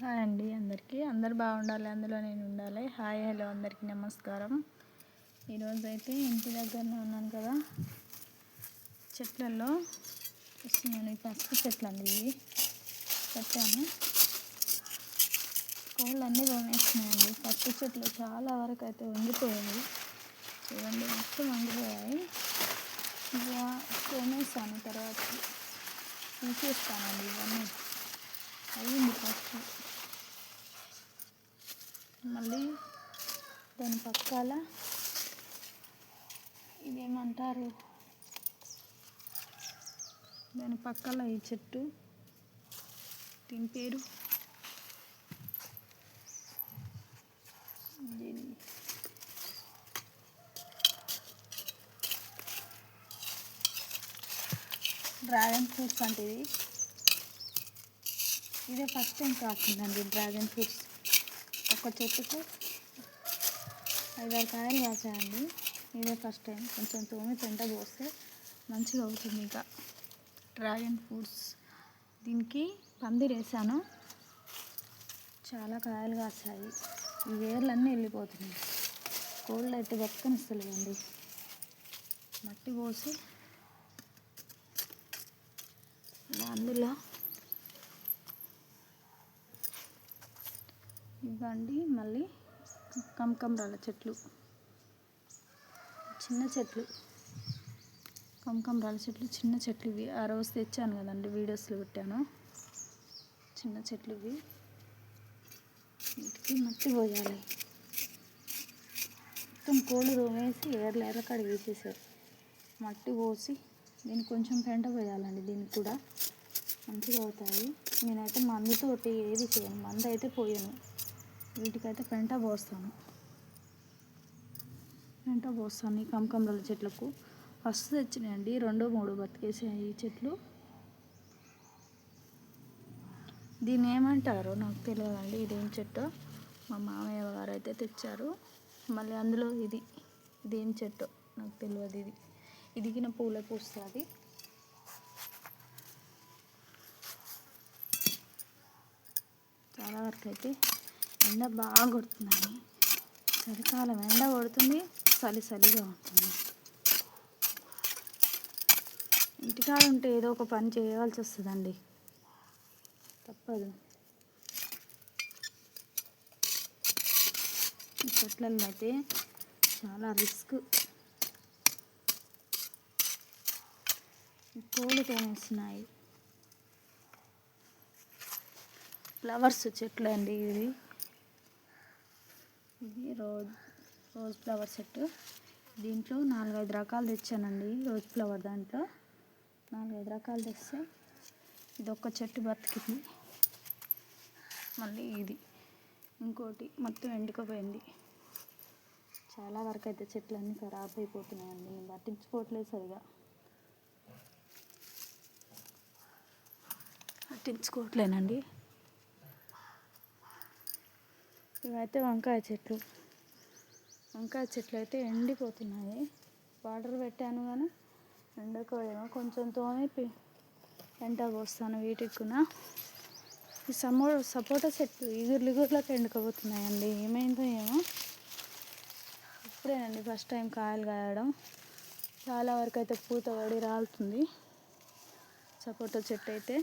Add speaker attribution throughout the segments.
Speaker 1: Hi అండి అందరికీ. అందరు బాగుండాలి అందులో నేను ఉండాలి. హాయ్ హలో అందరికీ నమస్కారం. ఈరోజు అయితే ఇంటి దగ్గరనే ఉన్నాను కదా. చెట్లలో. వస్తున్నాను ఈ పసుపు చెట్లు అండి ఇవి పెట్టాను కోళ్ళు అన్నీ కొనేస్తున్నాయండి పసుపు చెట్లు చాలా వరకు అయితే వంగిపోయాయి చూడండి మొత్తం వంగిపోయాయి ఇంకా తోమేస్తాను తర్వాత. తీసేస్తానండి ఇవన్నీ. అయ్యింది ఫస్ట్ మళ్ళీ దాని పక్కల ఇదేమంటారు? దాని పక్కల ఈ చెట్టు. దీని పేరు? డ్రాగన్ ఫ్రూట్స్ అంటే ఇది ఇదే ఫస్ట్ టైం కాసిందండి డ్రాగన్ ఫ్రూట్స్. ఒక చెట్టుకు ఐదారు కాయలు కాసాయండి. ఇదే ఫస్ట్ టైం కొంచెం తోమి పెంట పోస్తే మంచిగా అవుతుంది ఇంకా. డ్రాగన్ ఫ్రూట్స్ దీనికి పందిరి వేసాను. చాలా కాయలు కాసాయి. ఈ వేర్లన్నీ వెళ్ళిపోతున్నాయి. కోళ్ళు అయితే బతకనిస్తలేదండి మట్టి పోసి అందులో ఇవ్వండి మళ్ళీ కమకంరాల చెట్లు. చిన్న చెట్లు. కంకంబరాల చెట్లు చిన్న చెట్లు ఇవి. ఆ రోజు తెచ్చాను కదండి వీడియోస్లో పెట్టాను. చిన్న చెట్లు ఇవి. వీటికి మట్టి పోయాలి. మొత్తం కోళ్ళు తోమేసి ఏర్లు ఎర్రకాడ వేసేసారు. మట్టి పోసి దీనికి కొంచెం పెంట పోయాలండి దీనికి కూడా. మంచిగా అవుతాయి. నేనైతే మందుతోటి ఏది చేయను. మందు అయితే పోయాను. వీటికైతే పెంట పోస్తాను. పెంట పోస్తాను ఈ కమకంరాల చెట్లకు. ఫస్ట్ తెచ్చినాయండి రెండు మూడు బతికేసాయి ఈ చెట్లు. దీన్ని ఏమంటారు నాకు తెలియదండి ఇదేం చెట్టు? మా మామయ్య గారు అయితే తెచ్చారు. మళ్ళీ అందులో ఇది ఇదేం చెట్టు? నాకు తెలియదు ఇది. ఇదిగిన పూలే పూస్తుంది. చాలా వరకు అయితే ఎండ బాగా కొడుతుందండి. చలికాలం ఎండ కొడుతుంది చలి చలిగా ఉంటుంది. ఇంటికాడ ఉంటే ఏదో ఒక పని చేయవలసి వస్తుందండి. తప్పదు. ఈ చెట్లలో అయితే చాలా రిస్క్. కోళ్ళు తోనేస్తున్నాయి ఫ్లవర్స్ చెట్లు అండి ఇవి. ఇది రోజ్ రోజ్ ఫ్లవర్ సెట్. దీంట్లో నాలుగైదు రకాలు తెచ్చానండి రోజ్ ఫ్లవర్ దాంట్లో. నాలుగైదు రకాలు తెస్తే ఇది ఒక్క చెట్టు బతికింది. మళ్ళీ ఇది. ఇంకోటి మొత్తం ఎండుకపోయింది చాలా వరకు అయితే చెట్లు అన్నీ ఖరాబ్ అయిపోతున్నాయండి. నేను పట్టించుకోవట్లేదు సరిగా. పట్టించుకోవట్లేనండి. ఇవైతే వంకాయ చెట్లు. వంకాయ చెట్లు అయితే ఎండిపోతున్నాయి. వాటర్ పెట్టాను కానీ ఎండకోయేమో కొంచెం తోమి ఎంట పోస్తాను వీటికి కూడా ఈ సమో సపోటా చెట్లు ఇగుర్లు ఇగుర్లకు ఎండుకోబోతున్నాయండి ఏమైందో ఏమో. ఇప్పుడేనండి ఫస్ట్ టైం కాయలు కాయడం. చాలా వరకు అయితే పూత పడి రాలుతుంది. సపోటా చెట్టు అయితే.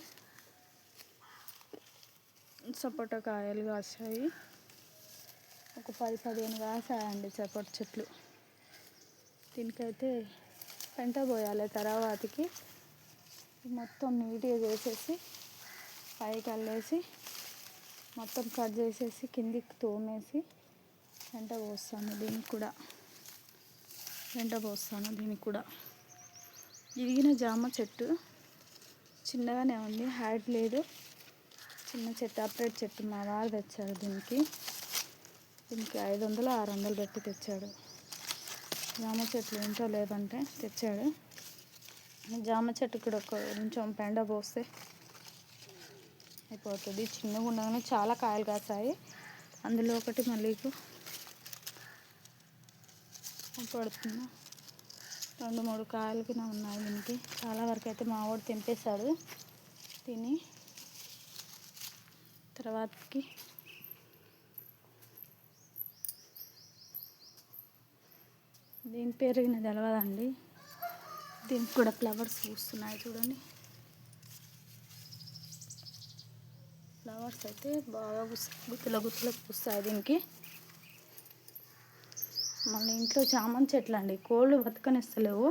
Speaker 1: సపోటా కాయలు కాసాయి. ఒక పది పదిహేను కాసాయండి సపోర్ట్ చెట్లు. దీనికైతే పెంట పోయాలి తర్వాతకి. మొత్తం నీట్గా చేసేసి పైకి అల్లేసి మొత్తం కట్ చేసేసి కిందికి తోమేసి పెంట పోస్తాను దీనికి కూడా. పెంట పోస్తాను దీనికి కూడా. ఇరిగిన జామ చెట్టు చిన్నగానే ఉంది హైట్ లేదు. చిన్న చెట్టు అప్రేట్ చెట్టు మా వారు తెచ్చారు దీనికి. దీనికి ఐదు వందలు ఆరు వందలు పెట్టి తెచ్చాడు. జామ చెట్లు ఇంట్లో లేదంటే తెచ్చాడు. జామ చెట్టు కూడా కొంచెం పెండ పోస్తే అయిపోతుంది. చిన్నగా ఉండగానే చాలా కాయలు కాసాయి అందులో ఒకటి మళ్ళీ పడుతుంది? రెండు మూడు కాయలకి ఉన్నాయి దీనికి. చాలా వరకు అయితే మా వాడు తెంపేశాడు. తిని తర్వాతకి దీని పేరు నాకు తెలవదండి. దీనికి కూడా ఫ్లవర్స్ పూస్తున్నాయి చూడండి. ఫ్లవర్స్ అయితే బాగా గుత్తుల గుత్తుల పూస్తాయి దీనికి. మళ్ళీ ఇంట్లో చామంతి చెట్లు అండి. కోళ్ళు బతకనిస్తలేవు.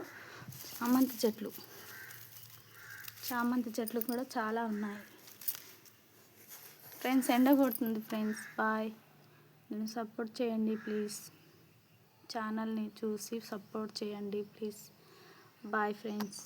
Speaker 1: చామంతి చెట్లు. చామంతి చెట్లు కూడా చాలా ఉన్నాయి. ఫ్రెండ్స్ ఎండ కొడుతుంది ఫ్రెండ్స్. బాయ్. నేను సపోర్ట్ చేయండి ప్లీజ్. ఛానల్ని చూసి సపోర్ట్ చేయండి ప్లీజ్ బాయ్ ఫ్రెండ్స్